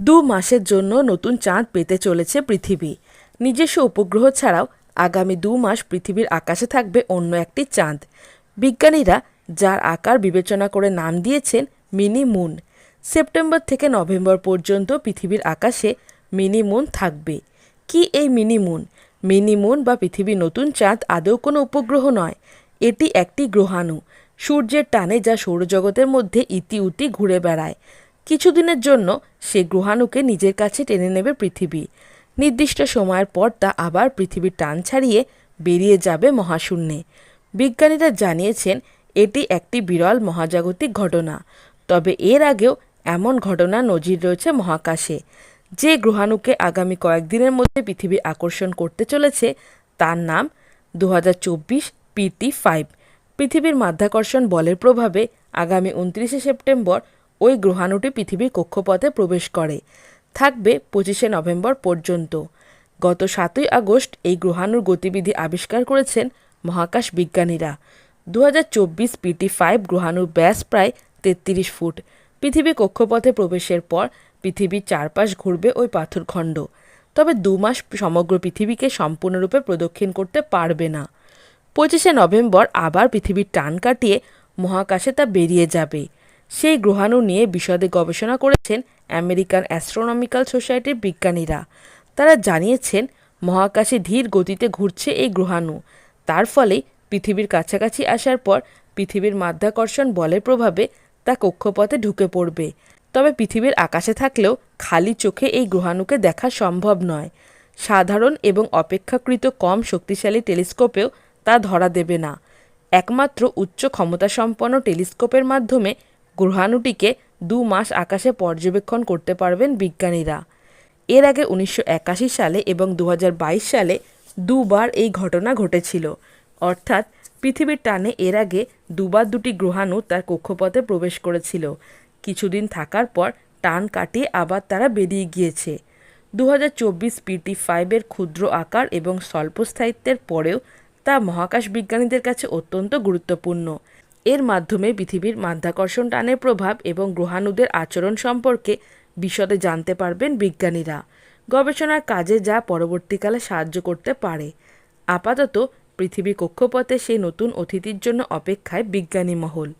দু মাসের জন্য নতুন চাঁদ পেতে চলেছে পৃথিবী। নিজস্ব উপগ্রহ ছাড়াও আগামী দু মাস পৃথিবীর আকাশে থাকবে অন্য একটি চাঁদ। বিজ্ঞানীরা যার আকার বিবেচনা করে নাম দিয়েছেন মিনি মুন। সেপ্টেম্বর থেকে নভেম্বর পর্যন্ত পৃথিবীর আকাশে মিনি মুন থাকবে। কি এই মিনি মুন? মিনি মুন বা পৃথিবীর নতুন চাঁদ আদৌ কোনো উপগ্রহ নয়। এটি একটি গ্রহাণু। সূর্যের টানে যা সৌরজগতের মধ্যে ইতিউতি ঘুরে বেড়ায়। কিছুদিনের জন্য সে গ্রহাণুকে নিজের কাছে টেনে নেবে পৃথিবী। নির্দিষ্ট সময়ের পর তা আবার পৃথিবীর টান ছাড়িয়ে বেরিয়ে যাবে মহাশূন্যে। বিজ্ঞানীরা জানিয়েছেন, এটি একটি বিরল মহাজাগতিক ঘটনা। তবে এর আগেও এমন ঘটনা নজির রয়েছে মহাকাশে। যে গ্রহাণুকে আগামী কয়েকদিনের মধ্যে পৃথিবী আকর্ষণ করতে চলেছে, তার নাম দু হাজার চব্বিশ পিটি ফাইভ। পৃথিবীর মাধ্যাকর্ষণ বলের প্রভাবে আগামী উনত্রিশে সেপ্টেম্বর ওই গ্রহাণুটি পৃথিবীর কক্ষপথে প্রবেশ করে। থাকবে পঁচিশে নভেম্বর পর্যন্ত। গত সাতই আগস্ট এই গ্রহাণুর গতিবিধি আবিষ্কার করেছেন মহাকাশ বিজ্ঞানীরা। দু হাজার চব্বিশ পিটি ফাইভ গ্রহাণুর ব্যাস প্রায় তেত্রিশ ফুট। পৃথিবী কক্ষপথে প্রবেশের পর পৃথিবীর চারপাশ ঘুরবে ওই পাথরখণ্ড তবে দু মাস সমগ্র পৃথিবীকে সম্পূর্ণরূপে প্রদক্ষিণ করতে পারবে না। পঁচিশে নভেম্বর আবার পৃথিবীর টান কাটিয়ে মহাকাশে তা বেরিয়ে যাবে। সেই গ্রহাণু নিয়ে বিশদে গবেষণা করেছেন আমেরিকান অ্যাস্ট্রোনমিক্যাল সোসাইটির বিজ্ঞানীরা। তারা জানিয়েছেন, মহাকাশে ধীর গতিতে ঘুরছে এই গ্রহাণু। তার ফলে পৃথিবীর কাছাকাছি আসার পর পৃথিবীর মাধ্যাকর্ষণ বলের প্রভাবে তা কক্ষপথে ঢুকে পড়বে। তবে পৃথিবীর আকাশে থাকলেও খালি চোখে এই গ্রহাণুকে দেখা সম্ভব নয়। সাধারণ এবং অপেক্ষাকৃত কম শক্তিশালী টেলিস্কোপেও তা ধরা দেবে না। একমাত্র উচ্চ ক্ষমতাসম্পন্ন টেলিস্কোপের মাধ্যমে গ্রহাণুটিকে দু মাস আকাশে পর্যবেক্ষণ করতে পারবেন বিজ্ঞানীরা। এর আগে উনিশশো একাশি সালে এবং দু হাজার বাইশ সালে দুবার এই ঘটনা ঘটেছিল। অর্থাৎ পৃথিবীর টানে এর আগে দুবার দুটি গ্রহাণু তার কক্ষপথে প্রবেশ করেছিল। কিছুদিন থাকার পর টান কাটিয়ে আবার তারা বেরিয়ে গিয়েছে। দু হাজার চব্বিশ পিটি ফাইভের ক্ষুদ্র আকার এবং স্বল্পস্থায়িত্বের পরেও তা মহাকাশ বিজ্ঞানীদের কাছে অত্যন্ত গুরুত্বপূর্ণ। এর মাধ্যমে পৃথিবীর মাধ্যাকর্ষণ টানের প্রভাব এবং গ্রহাণুদের আচরণ সম্পর্কে বিশদে জানতে পারবেন বিজ্ঞানীরা। গবেষণার কাজে যা পরবর্তীকালে সাহায্য করতে পারে। আপাতত পৃথিবী কক্ষপথে সেই নতুন অতিথির জন্য অপেক্ষায় বিজ্ঞানী মহল।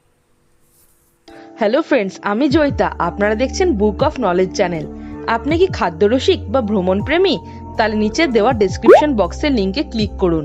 হ্যালো ফ্রেন্ডস আমি জয়িতা। আপনারা দেখছেন বুক অফ নলেজ চ্যানেল আপনি কি খাদ্যরসিক বা ভ্রমণ প্রেমী তাহলে নিচে দেওয়া ডেসক্রিপশন বক্সের লিংকে ক্লিক করুন।